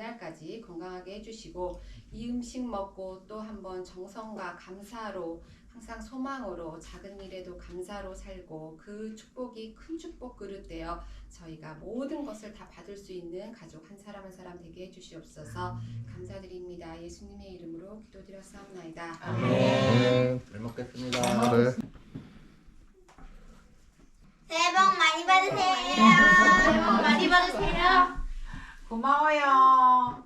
그날까지 건강하게 해주시고 이 음식 먹고 또 한번 정성과 감사로 항상 소망으로 작은 일에도 감사로 살고 그 축복이 큰 축복 그릇 되어 저희가 모든 것을 다 받을 수 있는 가족 한 사람 한 사람 되게 해주시옵소서 감사드립니다. 예수님의 이름으로 기도드렸사옵나이다. 아멘. 잘 먹겠습니다. 그래. 새해 복 많이 받으세요. 새해 복 많이 받으세요. 고마워요.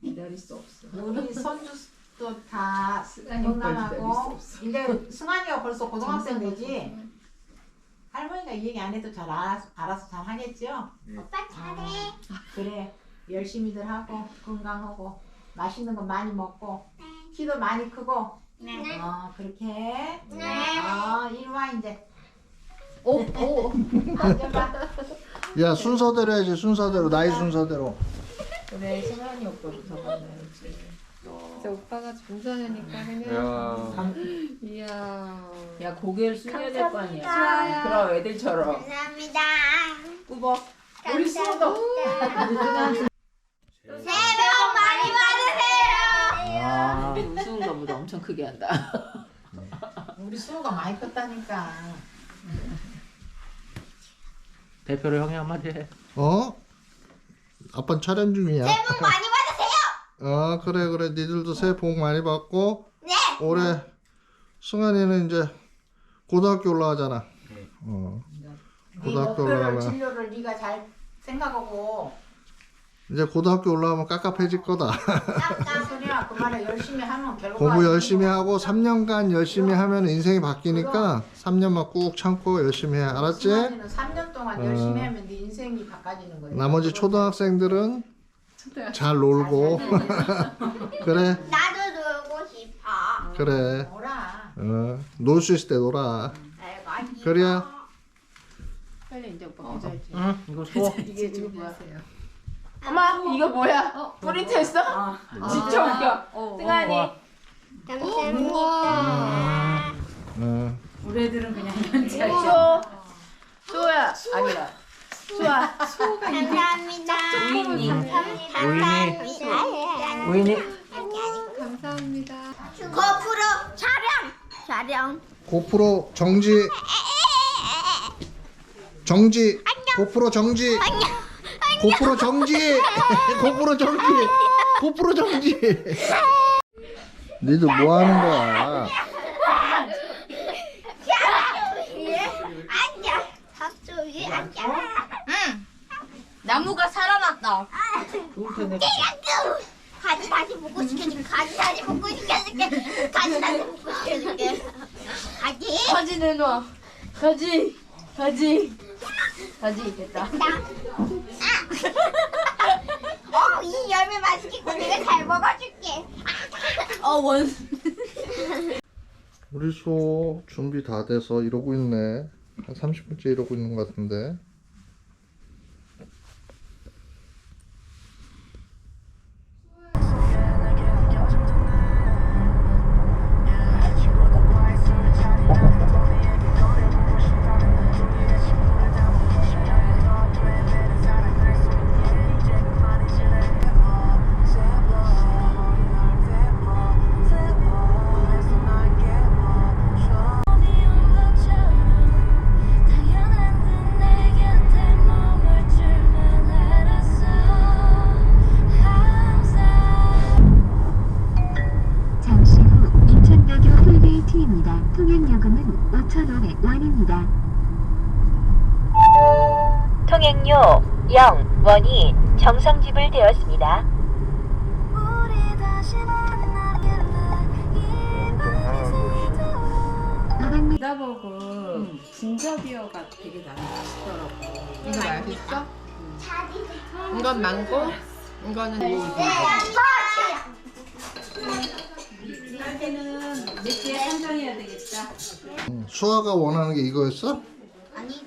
기다릴 수 없어. 우리 손주도 다 건강하고 없어. 이제 승환이가 벌써 고등학생 되지. 할머니가 이 얘기 안 해도 잘 알아서, 알아서 잘 하겠죠? 오빠 잘해. 그래 열심히들 하고 건강하고 맛있는 거 많이 먹고 네. 키도 많이 크고 네. 어 그렇게 해. 네. 어 이리 와 이제 오, 오. 앉아봐. 야 순서대로 해야지 순서대로 나이 순서대로. 그래, 승환이 오빠부터 만나야지. 진짜 오빠가 존재하니까 그냥. 야. 이야. 야 고개를 숙여야 될 거 아니야. 감사합니다. 그럼 애들처럼 감사합니다. 꾸벅. 우리 수호도. 새해 복 많이 받으세요. 아. 우스운 거보다 엄청 크게 한다. 우리 수호가 많이 컸다니까. 대표로 형이 한마디 해. 어? 아빠 촬영 중이야. 새해 복 많이 받으세요. 어 그래 그래 니들도 새해 복 많이 받고 네. 올해 승환이는 이제 고등학교 올라가잖아. 어네 고등학교 목표를 올라가면 진로를 네가 잘 생각하고 이제 고등학교 올라가면 깝깝해질 거다. 소리야 그 열심히 하면 공부 열심히. 하고 3년간 열심히 하면 인생이 바뀌니까 3년만 꾹 참고 열심히 해. 알았지? 승환이는 3년 동안 어. 열심히 하면 네 인생이 바꿔지는 거야. 나머지 초등학생들은 잘 놀고 그래 나도 놀고 싶어. 그래 뭐라. 어, 놀 수 있을 때 놀아. 그래야 빨리 이제 오빠 보자지. 응. 이거 줘. 이게 지금 뭐야? 엄마 이거 뭐야? 어, 프린트했어? 아, 진짜 웃겨. 어, 승환이 감사합니다. 어, 우리 애들은 그냥 현지 알죠. 수호. 수호야 아니라 수아. 감사합니다. 우인이. 감사합니다. 우인이. 감사합니다. 거프로 촬영. 촬영. 고프로 정지 정지 고프로 정지 고프로 정지 고프로 정지 고프로 정지 니들 뭐 하는 거야 위에 앉아. 밥솥 위에 앉아. 응. 나무가 살아났다. 가지 다시 먹고 시켜줄게. 가지 다시 먹고 시켜줄게. 가지 다시 먹고 시켜줄게. 가지. 가지 내놔. 가지. 가지. 가지 있겠다. 어, 이 열매 맛있겠고 내가 잘 먹어줄게. 어 원. 우리 수호 준비 다 돼서 이러고 있네 한 30분째 이러고 있는 것 같은데 통행요금은 5,500원입니다. 통행료 0원이 정상 지불되었습니다. 나보고 진저비어가 되게 나는 맛있더라고. 이거 맛있어? 이건 망고, 이거는 음, 수아가 원하는 게 이거였어? 아니,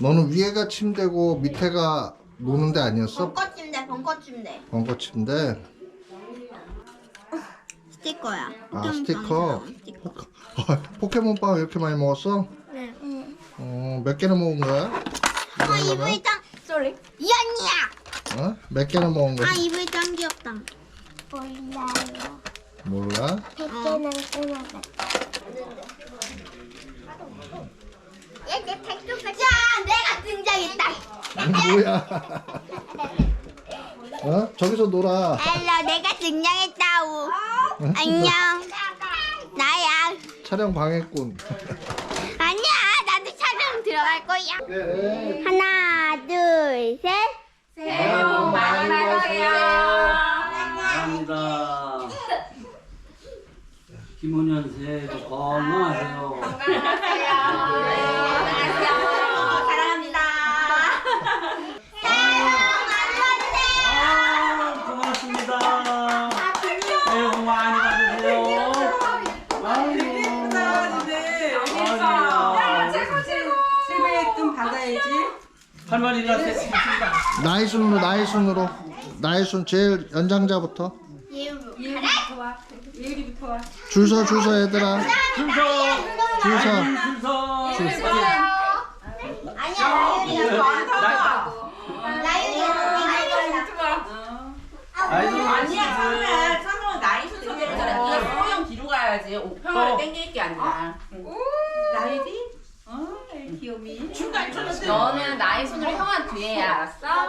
너는 위에가 침대고 밑에가 노는 데 아니었어? 벙커 침대, 벙커 침대. 번거 침대 스티커야. 아 스티커 스티커. 포- 포켓몬빵 이렇게 많이 먹었어? 네. 어, 몇 개나 먹은 거야? 어, 이불장. 쏘리. 이 언니야. 어? 몇 개나 먹은 거야? 아 이불 짱 귀엽다. 몰라요. 몰라. 백개는 끊어갔다. 얘내 백조가 자 내가 등장했다. 뭐야? 어? 저기서 놀아. 헬로 내가 등장했다 우. 안녕. 나야. 촬영 방해꾼. 아니야 나도 촬영 들어갈 거야. 네. 하나 둘 셋. 새해 복 많이 받으세요. 감사합니다. 김은현 새해도 건강하세요. 아, 고맙습니다. 새해 복 많이 받으세요. 아이고. 아이고야. 할머니가 새- 나이 순으로 나이 순으로 나이 순 제일 연장자부터 줄서 줄서 얘들아 순서. 줄서 순서. 아니야 나- 나유리가 아이고, 아니야, 순서. 처음에 처음에 나이 순서대로 잖아 네가 소영 뒤로 가야지. 오, 평화를 어. 땡길 게 아니라. 나이디? 어, 귀요미. 중간 너는 나이 순으로 형아 뒤에 해, 알았어? 아,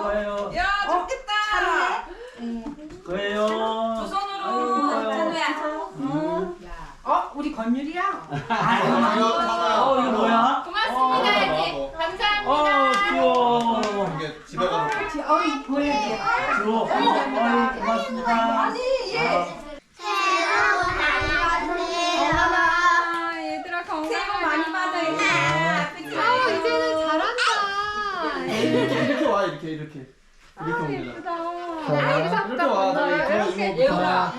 좋아요. 야, 좋겠다. 그래요. 두 손으로. 찬우야. 어, 우리 건율이야? 어, 이거 뭐야? 고맙습니다. 이렇게. 감사합니다. 어, 귀여워. 집에 가서 귀여워. 어, 고맙습니다. 얘들아 건강 많이 받아. 아 이제는 잘한다. 이렇게 와 이렇게 이렇게 이렇게 옵니다. 이렇게 와. 저기 예우야.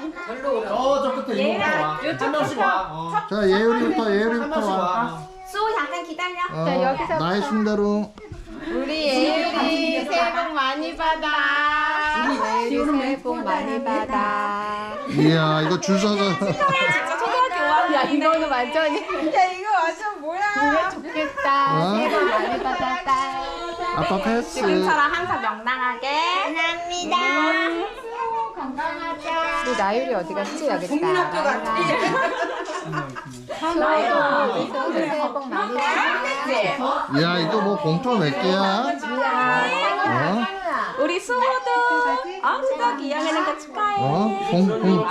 저저 끝에 이모부터 와. 한 명씩 와. 어. 자 예율이부터 한 예율이부터 명씩 와 와. 수호 잠깐 기다려. 어, 나이 순대로 우리 예율이 새해 복 많이 받아. 예율이 새해 복 많이 받아. 이야 이거 줄 서서 야 이거는 완전히. 야 이거 완전 뭐야? 좋겠다. 어? 새해 복 많이 받았다. 아빠 패스 항상 명랑하게. 감사합니다. 우리 나율이 어디 갔지? 여기 있다. 국민학교 같지? 나율이 새해 복 많이 받아. 야 이거 뭐 봉투 몇 개야? 어? 우리 수호도 아 수덕 2학년이니까 축하해. 어? 봉, 봉,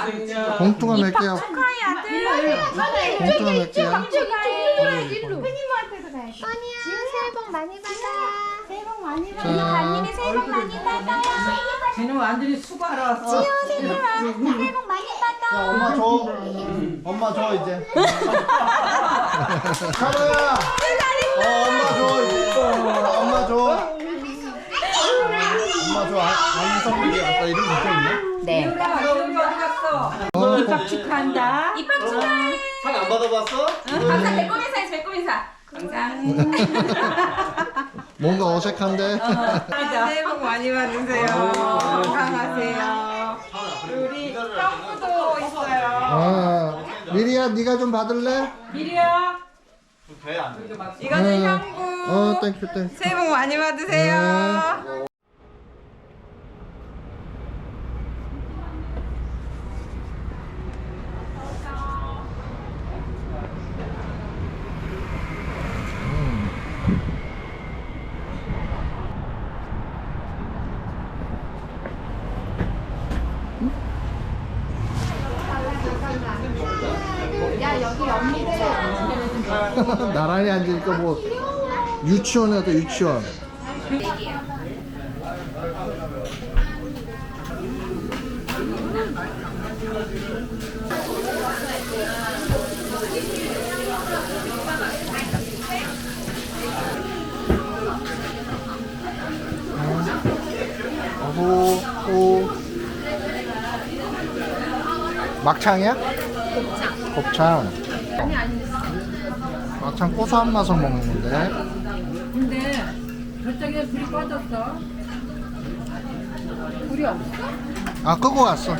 봉투가 몇 개야? 축하해 아들. 봉투가 몇 개야? 새해 복 많이 받아. 새해 복 많이 받아. 자, 새해 복 많이 받아요. 쟤는 완전히 수고하러 왔어. 새해 복 많이 받아. 엄마 줘 엄마 줘 이제 카로야 어 엄마 줘 엄마 줘 엄마 줘 안성민이 아까 이름 적혀 있네 네. 여기 어디 갔어? 어, 입학 축하한다. 입학 축하해. 상안 받아봤어? 감사 배꼽 인사해 배꼽 인사. 감사합니다. 뭔가 어색한데 새해 복 많이 받으세요. 건강하세요. 우리 형부도 있어요. 아, 미리야 네가 좀 받을래? 미리야. 배안 돼. 이거는 어, 형부. 어 땡큐 땡큐 새해 복 많이 받으세요. 네. 야 여기 언니들. 나란히 앉으니까 뭐 유치원에 왔다 유치원 오, 오. 막창이야? 곱창. 곱창. 막창 고소한 맛을 먹는데. 근데 저쪽에 불이 꺼졌어. 아 끄고 왔어.